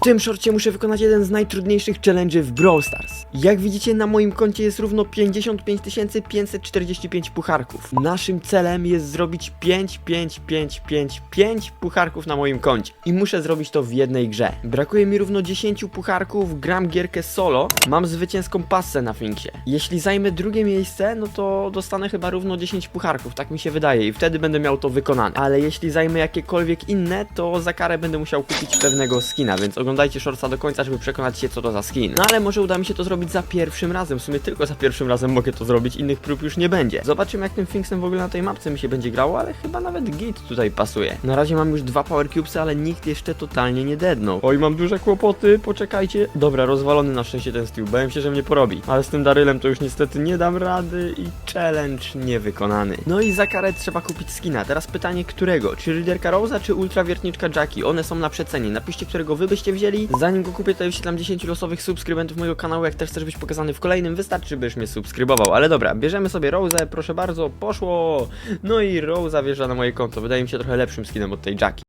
W tym shorcie muszę wykonać jeden z najtrudniejszych challenge'y w Brawl Stars. Jak widzicie na moim koncie jest równo 55 545 pucharków. Naszym celem jest zrobić 5, 5, 5, 5, 5 pucharków na moim koncie. I muszę zrobić to w jednej grze. Brakuje mi równo 10 pucharków, gram gierkę solo, mam zwycięską passę na Finksie. Jeśli zajmę drugie miejsce, no to dostanę chyba równo 10 pucharków, tak mi się wydaje i wtedy będę miał to wykonane. Ale jeśli zajmę jakiekolwiek inne, to za karę będę musiał kupić pewnego skina, więc oglądajcie shortsa do końca, żeby przekonać się co to za skin. No ale może uda mi się to zrobić za pierwszym razem, w sumie tylko za pierwszym razem mogę to zrobić, innych prób już nie będzie. Zobaczymy jak tym Finksem w ogóle na tej mapce mi się będzie grało, ale chyba nawet git tutaj pasuje. Na razie mam już dwa power cubesy, ale nikt jeszcze totalnie nie dednął. Oj, mam duże kłopoty, poczekajcie. Dobra, rozwalony na szczęście ten Steel, bałem się, że mnie porobi. Ale z tym Darylem to już niestety nie dam rady i challenge niewykonany. No i za karę trzeba kupić skina. Teraz pytanie, którego? Czy liderka Rosa, czy ultrawiertniczka Jackie? One są na przecenie. Napiszcie, którego wy byście wzięli. Zanim go kupię, to wyświetlam 10 losowych subskrybentów mojego kanału. Jak też chcesz być pokazany w kolejnym, wystarczy, byś mnie subskrybował. Ale dobra, bierzemy sobie Rosę, proszę bardzo, poszło. No i Rosa wjeżdża na moje konto. Wydaje mi się trochę lepszym skinem od tej Jackie.